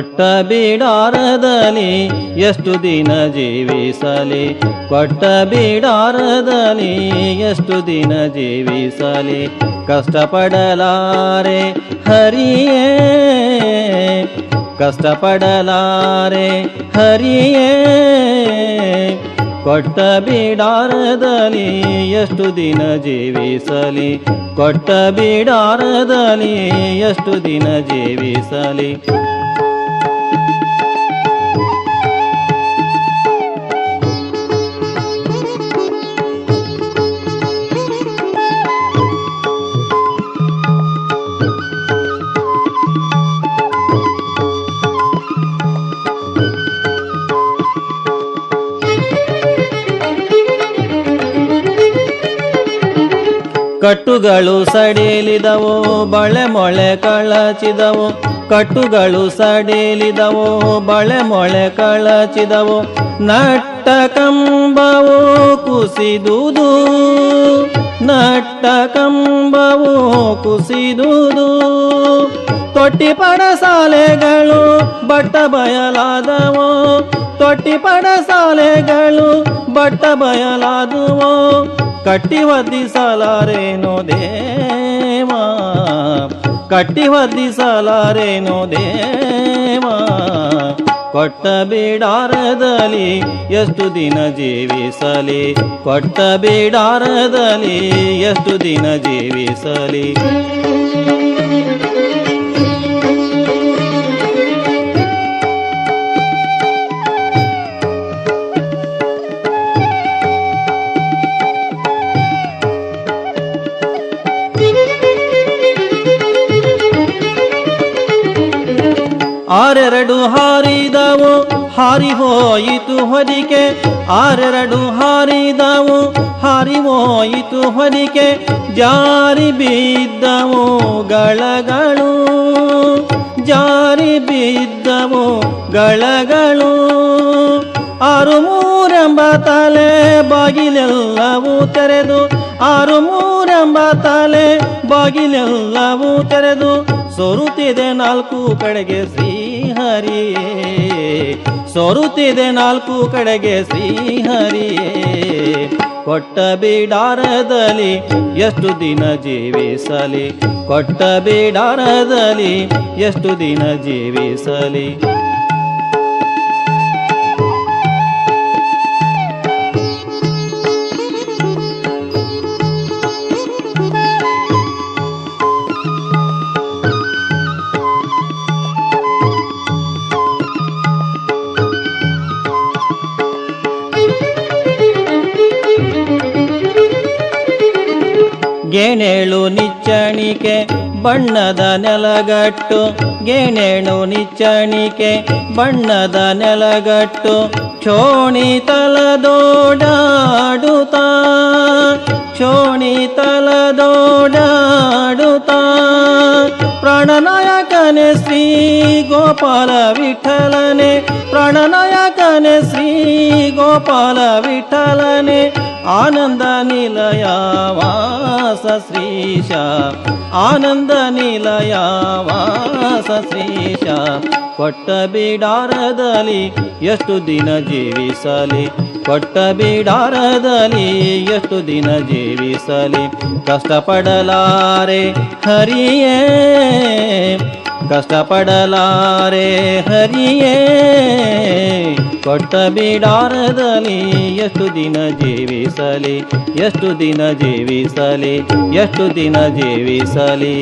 ಕೊಟ್ಟ ಬಿಡಾರದಲ್ಲಿ ಎಷ್ಟು ದಿನ ಜೀವಿಸಲಿ? ಕೊಟ್ಟ ಬಿಡಾರದಲ್ಲಿ ಎಷ್ಟು ದಿನ ಜೀವಿಸಲಿ? ಕಷ್ಟಪಡಲಾರೆ ಹರಿಯೇ ಕಷ್ಟಪಡಲಾರೆ ಹರಿಯೇ. ಕೊಟ್ಟ ಬಿಡಾರದಲ್ಲಿ ಎಷ್ಟು ದಿನ ಜೀವಿಸಲಿ? ಕೊಟ್ಟ ಬಿಡಾರದಲ್ಲಿ ಎಷ್ಟು ದಿನ ಜೀವಿಸಲಿ? ಕಟ್ಟುಗಳು ಸಡಿಲಿದವು, ಬಳೆ ಮೊಳೆ ಕಳಚಿದವು. ಕಟ್ಟುಗಳು ಸಡಿಲಿದವು, ಬಳೆ ಮೊಳೆ ಕಳಚಿದವು. ನಟ್ಟ ಕಂಬವು ಕುಸಿದುದು. ನಟ್ಟ ಕಂಬವು ಕುಸಿದುದು. ತೊಟ್ಟಿ ಪಡಸಾಲೆಗಳು ಬಟ್ಟ ಬಯಲಾದವು. ತೊಟ್ಟಿ ಪಡಸಾಲೆಗಳು ಬಟ್ಟ ಬಯಲಾದುವು. ಕಟ್ಟಿ ಒದ್ದಿಸಲಾರೇನೋ ದೇವಾ. ಕಟ್ಟಿ ಒದ್ದಿಸಲಾರೇನೋ ದೇವಾ. ಕೊಟ್ಟ ಬಿಡಾರದಲ್ಲಿ ಎಷ್ಟು ದಿನ ಜೀವಿಸಲಿ? ಕೊಟ್ಟ ಬಿಡಾರದಲ್ಲಿ ಎಷ್ಟು ದಿನ ಜೀವಿಸಲಿ? ಆರೆರಡು ಹಾರಿದವು ಹಾರಿ ಹೋಯಿತು ಹೊದಿಕೆ. ಆರೆರಡು ಹಾರಿದವು ಹಾರಿ ಹೋಯಿತು ಹೊದಿಕೆ. ಜಾರಿ ಬಿದ್ದವು ಗಳಗಳು, ಜಾರಿ ಬಿದ್ದವು ಗಳಗಳು. ಆರು ಮೂರೆಂಬ ತಲೆ ಬಾಗಿಲೆಲ್ಲವೂ ತೆರೆದು ಆರು ಮೂರೆಂಬ ತಲೆ ಬಾಗಿಲೆಲ್ಲವೂ ತೆರೆದು, ಸೊರುತ್ತಿದೆ ನಾಲ್ಕು ಕಡೆಗೆ ಶ್ರೀಹರಿಯೇ, ಸೊರುತ್ತಿದೆ ನಾಲ್ಕು ಕಡೆಗೆ ಶ್ರೀಹರಿಯೇ. ಕೊಟ್ಟ ಬಿಡಾರದಲ್ಲಿ ಎಷ್ಟು ದಿನ ಜೀವಿಸಲಿ? ಕೊಟ್ಟ ಬಿಡಾರದಲ್ಲಿ ಎಷ್ಟು ದಿನ ಜೀವಿಸಲಿ? ಗೇಣೇಳು ನಿಚ್ಚಣಿಕೆ, ಬಣ್ಣದ ನೆಲಗಟ್ಟು. ಗೆಣೆಳು ನಿಚ್ಚಣಿಕೆ, ಬಣ್ಣದ ನೆಲಗಟ್ಟು. ಚೋಣಿ ತಲದೋಡಾಡುತ್ತಾ ಚೋಣಿ ತಲದೋಡಾಡುತ್ತಾ. ಪ್ರಾಣನಾಯಕನೆ ಶ್ರೀ ಗೋಪಾಲ ವಿಠಲನೆ, ಪ್ರಾಣನಾಯಕನೆ ಶ್ರೀ ಗೋಪಾಲ ವಿಠಲನೆ. ಆನಂದ ನಿಲಯ, ವಾಸ ಶ್ರೀಶ. ಆನಂದ ನಿಲಯ, ವಾಸ ಶ್ರೀಶ. ಕೊಟ್ಟ ಬಿಡಾರದಲ್ಲಿ ಎಷ್ಟು ದಿನ ಜೀವಿಸಲಿ? ಕೊಟ್ಟ ಬಿಡಾರದಲ್ಲಿ ಎಷ್ಟು ದಿನ ಜೀವಿಸಲಿ? ಕಷ್ಟಪಡಲಾರೆ ಹರಿಯೇ ಕಷ್ಟಪಡಲಾರೆ ಹರಿಯೇ ಕೊಟ್ಟ ಬಿಡಾರದಲ್ಲಿ ಎಷ್ಟು ದಿನ ಜೀವಿಸಲಿ ಎಷ್ಟು ದಿನ ಜೀವಿಸಲಿ ಎಷ್ಟು ದಿನ ಜೀವಿಸಲಿ.